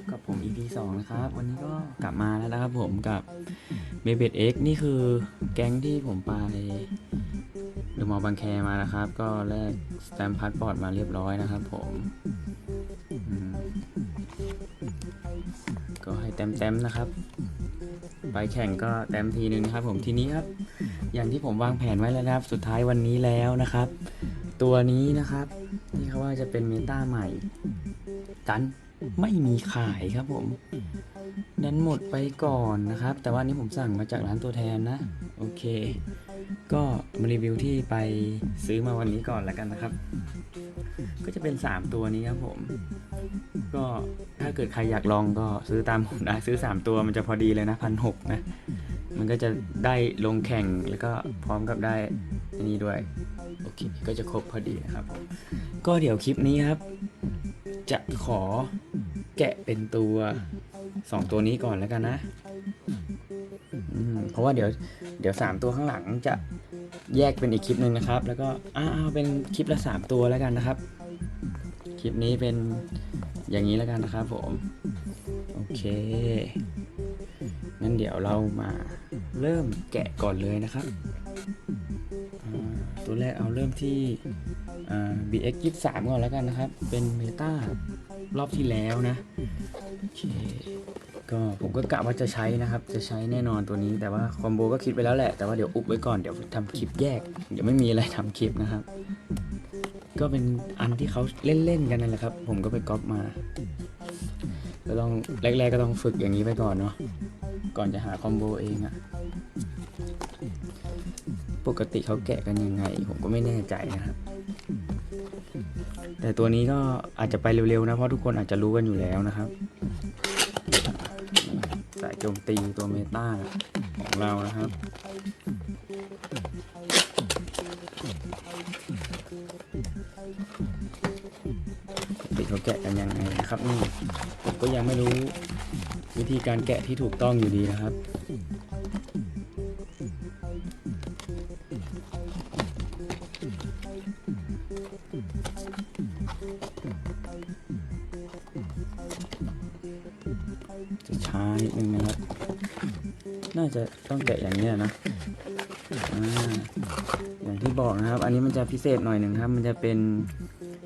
บกับผม EP 2นะครับ วันนี้ก็กลับมาแล้วนะครับผมกับ b e b e d X นี่คือแก๊งที่ผมไปเดอะมอลล์บางแคมานะครับ ก็แลกสแตมป์พาสปอร์ตมาเรียบร้อยนะครับผมอืมก็ให้แต้มๆนะครับ ไปแข่งก็แต้มทีนึงนะครับ ผมทีนี้ครับ อย่างที่ผมวางแผนไว้แล้วนะครับ สุดท้ายวันนี้แล้วนะครับ ตัวนี้นะครับ ที่เขาว่าจะเป็นเมตาใหม่ดันไม่มีขายครับผม ดันหมดไปก่อนนะครับ แต่ว่านี้ผมสั่งมาจากร้านตัวแทนนะ โอเค ก็มารีวิวที่ไปซื้อมาวันนี้ก่อนแล้วกันนะครับ ก็จะเป็น 3 ตัวนี้ครับผม ก็ถ้าเกิดใครอยากลองก็ซื้อตามผมได้ซื้อ 3 ตัวมันจะพอดีเลยนะพันหกนะ มันก็จะได้ลงแข่งแล้วก็พร้อมกับได้อันนี้ด้วย โอเคก็จะครบพอดีนะครับผมก็เดี๋ยวคลิปนี้ครับ จะขอแกะเป็นตัว2ตัวนี้ก่อนแล้วกันนะเพราะว่าเดี๋ยวเดี๋ยว3ตัวข้างหลังจะแยกเป็นอีกคลิปหนึ่งนะครับ แล้วก็อ้าวเป็นคลิปละ3ตัวแล้วกันนะครับ คลิปนี้เป็นอย่างนี้แล้วกันนะครับผมโอเคงั้นเดี๋ยวเรามาเริ่มแกะก่อนเลยนะครับ ตัวแรกเอาเริ่มที่อ่า BX 23ก่อนแล้วกันนะครับ เป็นเมตารอบที่แล้วนะโอเคก็ผมก็กะว่าจะใช้นะครับ จะใช้แน่นอนตัวนี้ แต่ว่าคอมโบก็คิดไปแล้วแหละ แต่ว่าเดี๋ยวอุบไว้ก่อน เดี๋ยวทำคลิปแยก เดี๋ยวไม่มีอะไรทำคลิปนะครับ ก็เป็นอันที่เขาเล่นๆกันนั่นแหละครับ ผมก็ไปก๊อปมาก็ต้องแรกๆก็ต้องฝึกอย่างนี้ไปก่อนเนาะ ก่อนจะหาคอมโบเองอะ ปกติเขาแกะกันยังไง ผมก็ไม่แน่ใจนะครับ แต่ตัวนี้ก็อาจจะไปเร็วๆนะ เพราะทุกคนอาจจะรู้กันอยู่แล้วนะครับสายโจมตีตัวเมตาของเรานะครับติเขาแกะกันยังไงนะครับนี่ผมก็ยังไม่รู้วิธีการแกะที่ถูกต้องอยู่ดีนะครับ อย่างนี้ยนะอ่าอย่างที่บอกนะครับ อันนี้มันจะพิเศษหน่อยหนึ่งครับ มันจะเป็น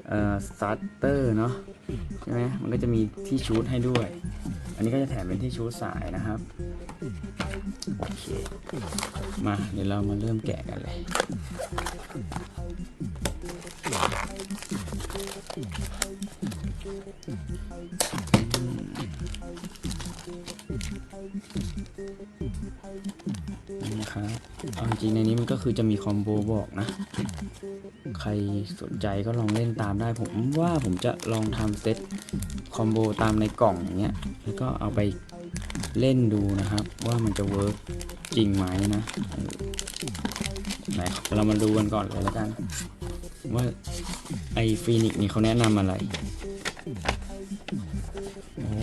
เอ่อสตาร์เตอร์เนาะใช่ไหมมันก็จะมีที่ชูดให้ด้วย อันนี้ก็จะแถมเป็นที่ชูดสายนะครับโอเคมาเดี๋ยวเรามาเริ่มแกะกันเลยนี่นะครับ เอาจริงๆในนี้มันก็คือจะมีคอมโบบอกนะ ใครสนใจก็ลองเล่นตามได้ ผมว่าผมจะลองทำเซตคอมโบตามในกล่องอย่างเงี้ย แล้วก็เอาไปเล่นดูนะครับ ว่ามันจะเวิร์กจริงไหมนะไหนเรามาดูกันก่อนเลยแล้วกัน ว่าไอฟีนิกนี่เขาแนะนำอะไร โอ้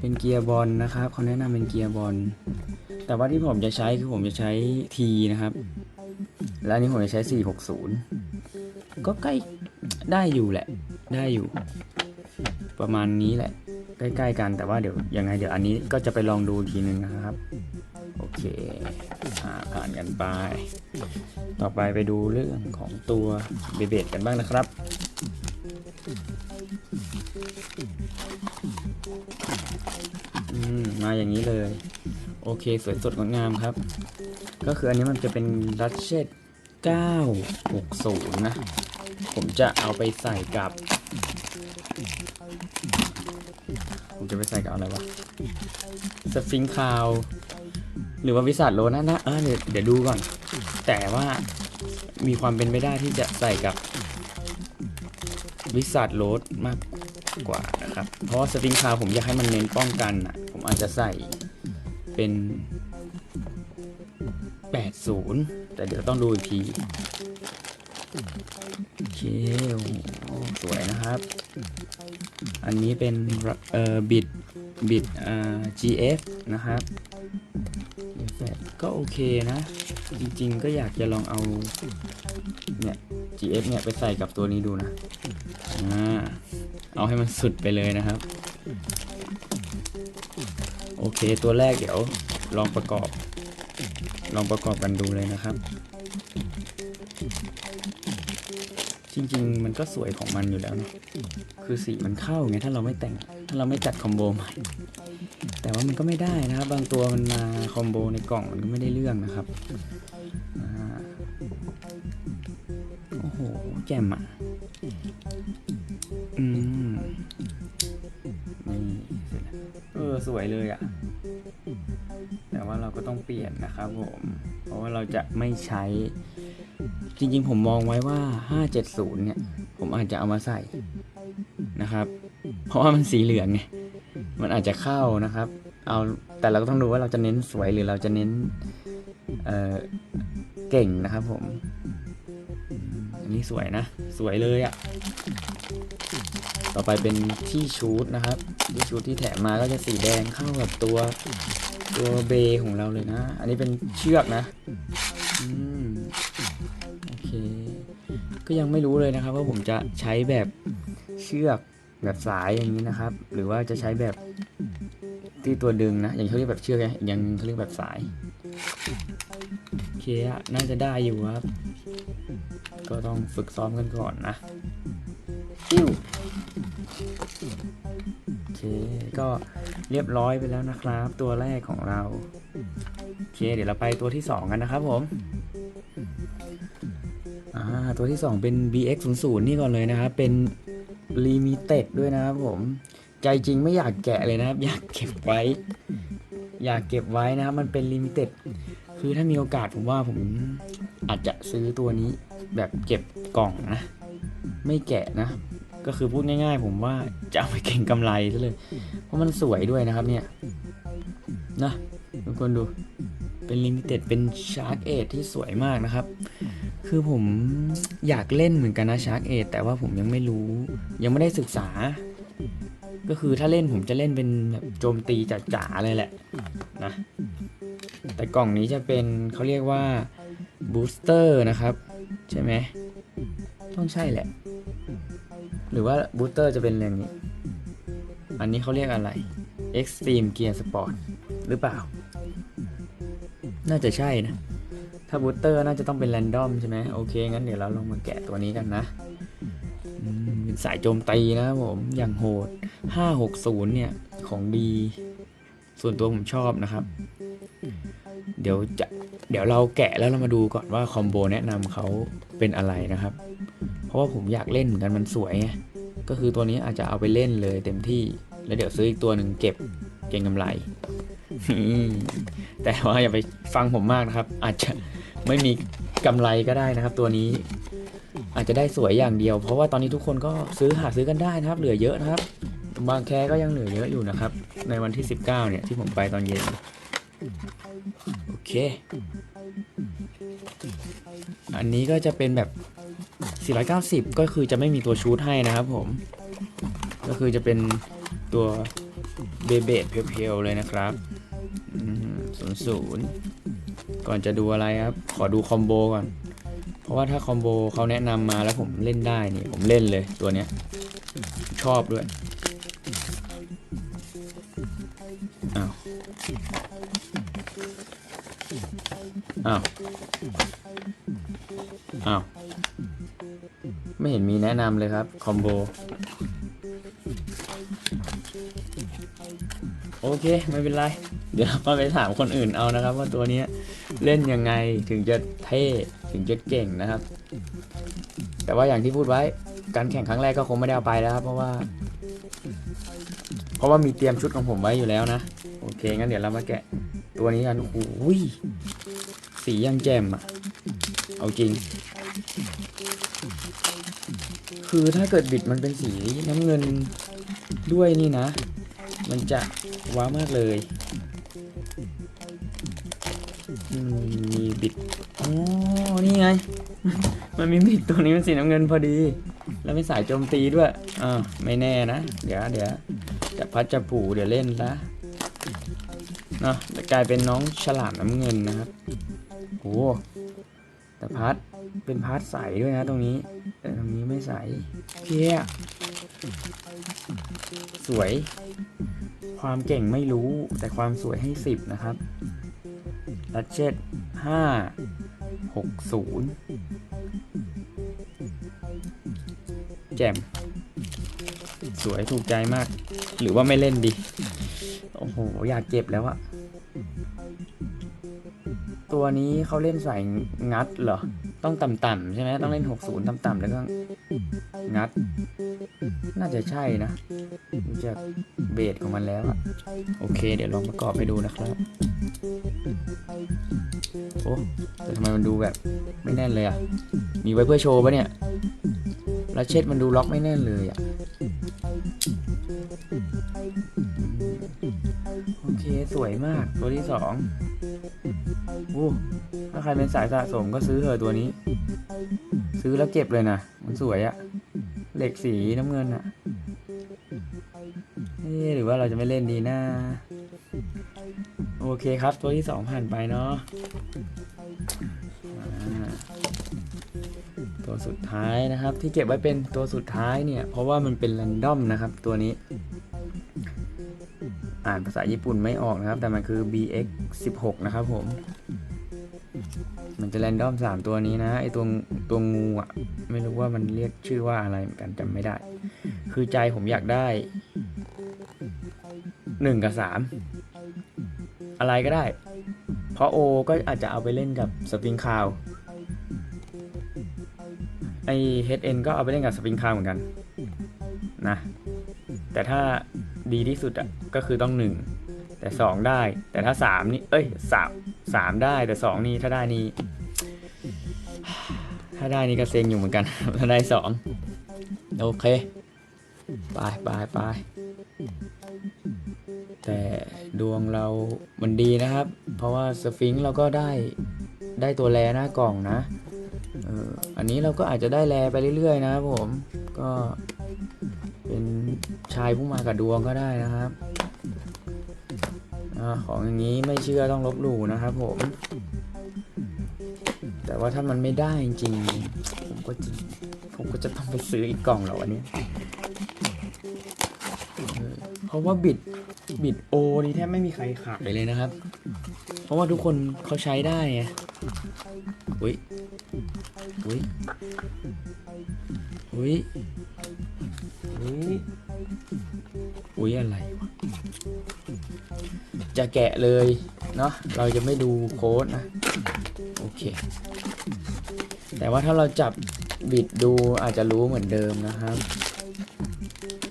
เป็นเกียร์บอลนะครับเขาแนะนำเป็นเกียร์บอล แต่ว่าที่ผมจะใช้คือผมจะใช้ T นะครับ แล้วอันนี้ผมจะใช้ 460 ก็ใกล้ได้อยู่แหละ ได้อยู่ ประมาณนี้แหละ ใกล้ๆกันแต่ว่าเดี๋ยวยังไงเดี๋ยวอันนี้ก็จะไปลองดูอีกทีนึงนะครับ โอเคอผ่านกันไป ต่อไปไปดูเรื่องของตัวเบเบดกันบ้างนะครับอืมมาอย่างนี้เลย โอเค สวยสดงดงามครับ ก็คืออันนี้มันจะเป็นดัชเชต960 นะ ผมจะเอาไปใส่กับ ผมจะไปใส่กับอะไรวะ สฟิงคาว หรือว่าวิสัทโลนะนะเออเดี๋ยวดูก่อน แต่ว่ามีความเป็นไปได้ที่จะใส่กับวิสัทโลดมากกว่านะครับ เพราะว่าสฟิงคาวผมอยากให้มันเน้นป้องกันอะ ผมอาจจะใส่ เป็น 80 แต่เดี๋ยวต้องดูอีกทีโอเคสวยนะครับ อันนี้เป็นเอ่อบิดบิดอ่า GF นะครับก็โอเคนะ จริงๆก็อยากจะลองเอาเนี่ย GF เนี่ยไปใส่กับตัวนี้ดูนะอ่าเอาให้มันสุดไปเลยนะครับ โอเค ตัวแรกเดี๋ยวลองประกอบ ลองประกอบกันดูเลยนะครับ จริงๆ มันก็สวยของมันอยู่แล้วเนะคือสีมันเข้าไงถ้าเราไม่แต่ง ถ้าเราไม่จัดคอมโบใหม่ แต่ว่ามันก็ไม่ได้นะครับ บางตัวมันมาคอมโบในกล่องมันก็ไม่ได้เรื่องนะครับโอ้โห แจ่มอะ อืม สวยเลยอะ แต่ว่าเราก็ต้องเปลี่ยนนะครับผม เพราะว่าเราจะไม่ใช้ จริงๆผมมองไว้ว่า 570 เนี่ย ผมอาจจะเอามาใส่นะครับ เพราะว่ามันสีเหลืองไง มันอาจจะเข้านะครับ เอาแต่เราก็ต้องดูว่าเราจะเน้นสวยหรือเราจะเน้นเอ่อเก่งนะครับผมอืมอันนี้สวยนะ สวยเลยอะ่ะ ต่อไปเป็นที่ชูดนะครับที่ชูดที่แถมมาก็จะสีแดงเข้ากับตัวตัวเบของเราเลยนะ อันนี้เป็นเชือกนะอืมโอเค ก็ยังไม่รู้เลยนะครับว่าผมจะใช้แบบเชือกแบบสายอย่างนี้นะครับ หรือว่าจะใช้แบบที่ตัวดึงนะ อย่างเขาเรียกแบบเชือกไงยังเขาเรียกแบบสายโอเคน่าจะได้อยู่ครับ ก็ต้องฝึกซ้อมกันก่อนนะ อิ้วโอเค ก็เรียบร้อยไปแล้วนะครับ ตัวแรกของเรา โอเค เดี๋ยวเราไปตัวที่สองกันนะครับผมอ่าตัวที่ 2 เป็น BX 0 0นี่ก่อนเลยนะครับ เป็น Limited ด้วยนะครับผม ใจจริงไม่อยากแกะเลยนะครับ อยากเก็บไว้ อยากเก็บไว้นะครับ มันเป็น Limited คือถ้ามีโอกาสผมว่าผมอาจจะซื้อตัวนี้แบบเก็บกล่องนะ ไม่แกะนะ ก็คือพูดง่าย ๆ ผมว่าจะเอาไปเก่งกำไรซะเลย เพราะมันสวยด้วยนะครับเนี่ยนะทุกคนดูเป็นลิมิเต็ดเป็นชาร์กเอทที่สวยมากนะครับ คือผมอยากเล่นเหมือนกันนะชาร์กเอทแต่ว่าผมยังไม่รู้ ยังไม่ได้ศึกษา ก็คือถ้าเล่นผมจะเล่นเป็นแบบโจมตีจ๋าๆเลยแหละนะแต่กล่องนี้จะเป็นเขาเรียกว่าบูสเตอร์นะครับ ใช่ไหมต้องใช่แหละ หรือว่าบูสเตอร์จะเป็นอย่างนี้ อันนี้เขาเรียกอะไร Extreme Gear Sport หรือเปล่า น่าจะใช่นะ ถ้าบูสเตอร์น่าจะต้องเป็นแรนดอมใช่ไหมโอเค งั้นเดี๋ยวเราลองมาแกะตัวนี้กันนะเป็นสายโจมตีนะผมอย่างโหด 560 เนี่ย ของดี ส่วนตัวผมชอบนะครับ เดี๋ยวจะเดี๋ยวเราแกะแล้วเรามาดูก่อนว่าคอมโบแนะนำเขาเป็นอะไรนะครับ ราะว่าผมอยากเล่นเหมือนกันมันสวยไงก็คือตัวนี้อาจจะเอาไปเล่นเลยเต็มที่ แล้วเดี๋ยวซื้ออีกตัวหนึ่งเก็บเก็งกำไร แต่ว่าอย่าไปฟังผมมากนะครับ อาจจะไม่มีกำไรก็ได้นะครับ ตัวนี้ อาจจะได้สวยอย่างเดียว เพราะว่าตอนนี้ทุกคนก็ซื้อหาซื้อกันได้นะครับ เหลือเยอะนะครับ บางแคก็ยังเหลือเยอะอยู่นะครับ ในวันที่ 19 เนี่ยที่ผมไปตอนเย็นโอเค อันนี้ก็จะเป็นแบบ 490 ก็คือจะไม่มีตัวชูดให้นะครับผม ก็คือจะเป็นตัวเบเบดเพียวๆเลยนะครับศูนย์ศูนย์ก่อนจะดูอะไรครับ ขอดูคอมโบก่อน เพราะว่าถ้าคอมโบเขาแนะนำมาแล้วผมเล่นได้นี่ ผมเล่นเลยตัวเนี้ย ชอบด้วยอ้าวอ้าวอ้าว ไม่เห็นมีแนะนำเลยครับ คอมโบ โอเค ไม่เป็นไร เดี๋ยวเราไปถามคนอื่นเอานะครับ ว่าตัวนี้เล่นยังไงถึงจะเท่ถึงจะเก่งนะครับ แต่ว่าอย่างที่พูดไว้การแข่งครั้งแรกก็คงไม่ได้เอาไปแล้วครับ เพราะว่า เพราะว่ามีเตรียมชุดของผมไว้อยู่แล้วนะ โอเค งั้นเดี๋ยวเรามาแกะตัวนี้กันโอ้ยสียังแจ่มอะเอาจริง คือถ้าเกิดบิดมันเป็นสีน้ำเงินด้วยนี่นะ มันจะว้าวมากเลยมีบิดอ๋อนี่ไง มันมีบิดตัวนี้เป็นสีน้ำเงินพอดี แล้วเป็นสายโจมตีด้วยอ่าไม่แน่นะ เดี๋ยวเดี๋ยวจะพัดจะผูเดี๋ยวเล่นละเนาะแต่กลายเป็นน้องฉลามน้ำเงินนะครับโอ้แต่พาร์ทเป็นพาร์ทใสด้วยนะตรงนี้ แต่ตรงนี้ไม่ใสเพี้ยสวย ความเก่งไม่รู้แต่ความสวยให้สิบนะครับลัดเจ็ดห้าหกศูนย์แจ่มสวยถูกใจมาก หรือว่าไม่เล่นดี โอ้โห อยากเจ็บแล้วอะตัวนี้เขาเล่นใส่งัดเหรอ ต้องต่ำๆใช่ไหมต้องเล่น 60 ต่ำๆแล้วก็งัด น่าจะใช่นะดูจากเบสของมันแล้วอะโอเค เดี๋ยวลองประกอบไปดูนะครับ โอ้แต่ทำไมมันดูแบบไม่แน่นเลยอะมีไว้เพื่อโชว์ปะเนี่ย แล้วเช็ดมันดูล็อกไม่แน่นเลยอะโอเค สวยมากตัวที่สองโอ้ ถ้าใครเป็นสายสะสมก็ซื้อเถอะตัวนี้ ซื้อแล้วเก็บเลยนะมันสวยอะเหล็กสีน้ำเงินอะเอ๊หรือว่าเราจะไม่เล่นดีนะโอเคครับตัวที่สองผ่านไปเนาะตัวสุดท้ายนะครับ ที่เก็บไว้เป็นตัวสุดท้ายเนี่ย เพราะว่ามันเป็นแรนดอมนะครับ ตัวนี้ อ่านภาษาญี่ปุ่นไม่ออกนะครับ แต่มันคือ BX 16 นะครับผม มันจะแรนดอมสามตัวนี้นะไอตัวตัวงูอะ ไม่รู้ว่ามันเรียกชื่อว่าอะไรเหมือนกันจำไม่ได้ คือใจผมอยากได้หนึ่งกับสามอะไรก็ได้ เพราะโอก็อาจจะเอาไปเล่นกับสปริงคาวไอ HN ก็เอาไปเล่นกับสปริงคาวเหมือนกันนะแต่ถ้าดีที่สุดอะก็คือต้องหนึ่งแต่สองได้ แต่ถ้าสามนี่เอ้ยสาม สามได้แต่สองนี่ถ้าได้นี่ถ้าได้นี่ก็เซ็งอยู่เหมือนกัน ถ้าได้สองโอเคไปไปไปแต่ดวงเรามันดีนะครับ เพราะว่าสฟิงค์เราก็ได้ได้ตัวแลหน้ากล่องนะอออันนี้เราก็อาจจะได้แลไปเรื่อยๆนะครับผมก็เป็นชายผู้มากับดวงก็ได้นะครับ ของอย่างนี้ไม่เชื่อต้องลบหลู่นะครับผม แต่ว่าถ้ามันไม่ได้จริงผมก็จะผมก็จะต้องไปซื้ออีกกล่องแล้วอันนี้เออเพราะว่าบิดบิดโอนี่แทบไม่มีใครขายเลยนะครับ เพราะว่าทุกคนเขาใช้ได้ไงอุ้ยอุ้ยอุ้ยอุ้ยอุ้ยอะไรวะ จะแกะเลยเนาะเราจะไม่ดูโค้ดนะโอเค แต่ว่าถ้าเราจับบิดดูอาจจะรู้เหมือนเดิมนะครับ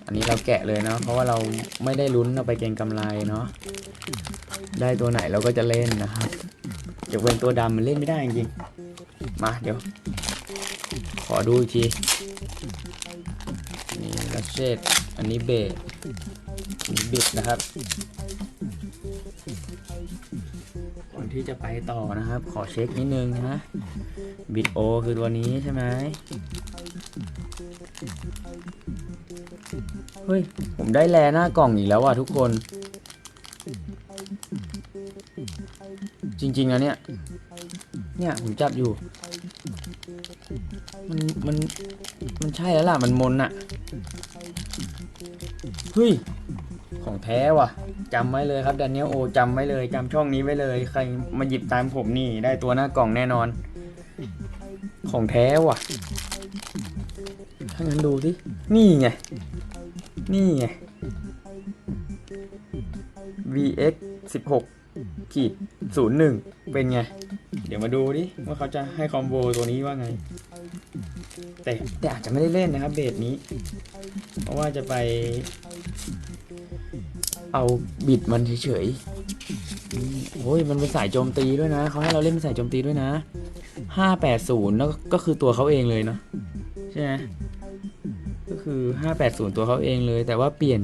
อันนี้เราแกะเลยเนาะเพราะว่าเราไม่ได้ลุ้นเอาไปเก็งกำไรเนาะได้ตัวไหนเราก็จะเล่นนะครับจะเป็นตัวดำมันเล่นไม่ได้จริงมาเดี๋ยว ขอดูอีกทีนี่ลัชเชตอันนี้เบสอันนี้บิดนะครับ ที่จะไปต่อนะครับ ขอเช็คนิดนึงนะบิดโอคือตัวนี้ใช่ไหมเฮ้ย ผมได้แลหน้ากล่องอีกแล้วว่ะทุกคน จริงๆอะเนี่ย เนี่ย ผมจับอยู่ มัน มัน มันใช่แล้วล่ะ มันมนอะเฮ้ย ของแท้ว่ะจำไว้เลยครับ d ด n เนียลโอจำไว้เลยจำช่องนี้ไว้เลย ใครมาหยิบตามผมนี่ได้ตัวหน้ากล่องแน่นอน ของแท้ว่ะถ้างั้นดูสินี่ไง นี่ไง VX 16ขีด01 เป็นไง เดี๋ยวมาดูดิ ว่าเขาจะให้คอมโบตัวนี้ว่าไง แต่แต่อาจจะไม่ได้เล่นนะครับเบสนี้ เพราะว่าจะไป เอาบิดมันเฉยๆโอ้ยมันเป็นสายโจมตีด้วยนะเขาให้เราเล่นเป็นสายโจมตีด้วยนะห้าแปดศูนย์แล้วก็คือตัวเขาเองเลยเนาะใช่ไหมก็คือห้าแปดศูนย์ตัวเขาเองเลย แต่ว่าเปลี่ยน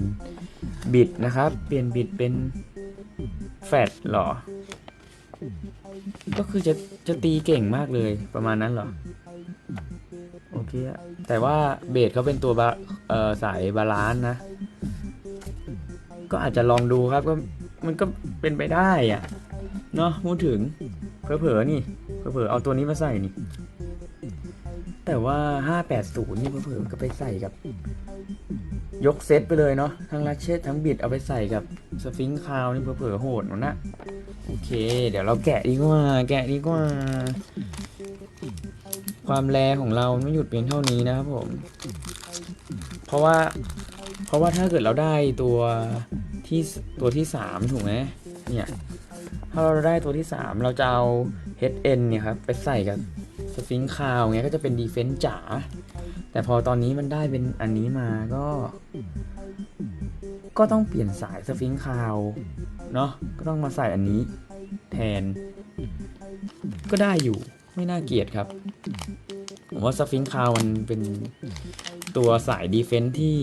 บิดนะครับ เปลี่ยนบิดเป็นแฟดหรอ ก็คือจะจะตีเก่งมากเลยประมาณนั้นหรอโอเคแต่ว่าเบสเขาเป็นตัวเอ่อสายบาลานซ์นะ ก็อาจจะลองดูครับก็มันก็เป็นไปได้อะเนาะพูดถึงเผลอๆนี่เผลอๆเอาตัวนี้มาใส่นี่ แต่ว่า 580 นี่เผลอๆก็ไปใส่กับ ยกเซตไปเลยเนาะทั้งลัชเชตทั้งบิดเอาไปใส่กับสฟิงค์คาวนี่เผลอๆโหดหมดนะโอเค เดี๋ยวเราแกะดีกว่า แกะดีกว่า ความแรงของเราไม่หยุดเพียงเท่านี้นะครับผม เพราะว่า เพราะว่าถ้าเกิดเราได้ตัวที่ตัวที่สามถูกไหมเนี่ย ถ้าเราได้ตัวที่สามเราจะเอา HN เนี่ยครับ ไปใส่กับสฟิงคาวเงี้ยก็จะเป็นดีเฟนส์จ๋า แต่พอตอนนี้มันได้เป็นอันนี้มาก็ ก็ต้องเปลี่ยนสายสฟิงคาวเนาะก็ต้องมาใส่อันนี้แทน ก็ได้อยู่ไม่น่าเกลียดครับ ผมว่าสฟิงคาวมันเป็นตัวสายดีเฟนส์ที่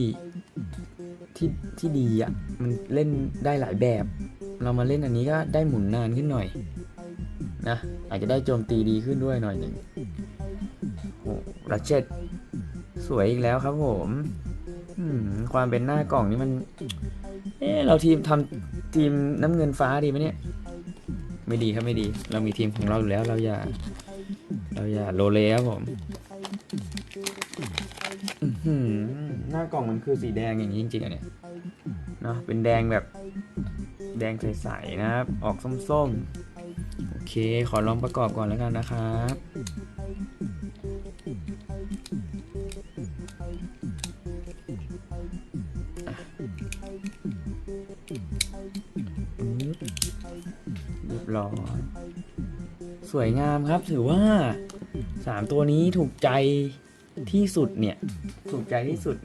ที่ที่ดีอะ่ะมันเล่นได้หลายแบบ เรามาเล่นอันนี้ก็ได้หมุนนานขึ้นหน่อยนะอาจจะได้โจมตีดีขึ้นด้วยหน่อยหนึ่งโอ้รัชเชตสวยอีกแล้วครับผมความเป็นหน้ากล่องนี่มัน เอ๊ะเราทีมทำทีมน้ำเงินฟ้าดีไหมเนี่ย ไม่ดีครับไม่ดี เรามีทีมของเราอยู่แล้วเราอย่า เราอย่าโลเลครับผมอื้อ หน้ากล่องมันคือสีแดงอย่างนี้จริงๆอะเนี่ยเนาะเป็นแดงแบบแดงใสๆนะครับ ออกส้มๆ โอเค ขอลองประกอบก่อนแล้วกันนะครับ เรียบร้อย สวยงามครับถือว่าสามตัวนี้ถูกใจที่สุดเนี่ย ถูกใจที่สุด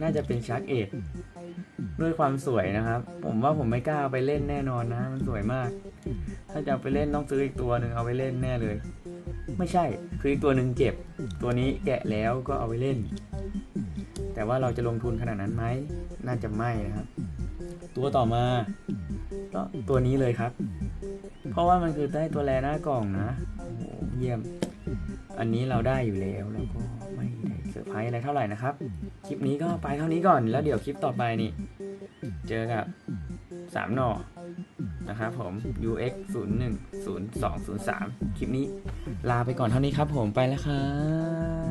น่าจะเป็นชักเอ็ดด้วยความสวยนะครับ ผมว่าผมไม่กล้าไปเล่นแน่นอนนะ มันสวยมาก ถ้าจะไปเล่นต้องซื้ออีกตัวหนึ่งเอาไปเล่นแน่เลย ไม่ใช่ คืออีกตัวหนึ่งเจ็บ ตัวนี้แกะแล้วก็เอาไปเล่น แต่ว่าเราจะลงทุนขนาดนั้นไหม น่าจะไม่นะครับ ตัวต่อมา ก็ตัวนี้เลยครับ เพราะว่ามันคือได้ตัวแรหน้ากล่องนะโอ้โหเยี่ยม อันนี้เราได้อยู่แล้วแล้วก็ไม่ได้เซอร์ไพรส์อะไรเท่าไหร่นะครับ ลิปนี้ก็ไปเท่านี้ก่อน แล้วเดี๋ยวคลิปต่อไปนี่ เจอกับสามหน่อนะครับผม UX 0 1 0 2 0 3 คลิปนี้ลาไปก่อนเท่านี้ครับผมไปแล้วครับ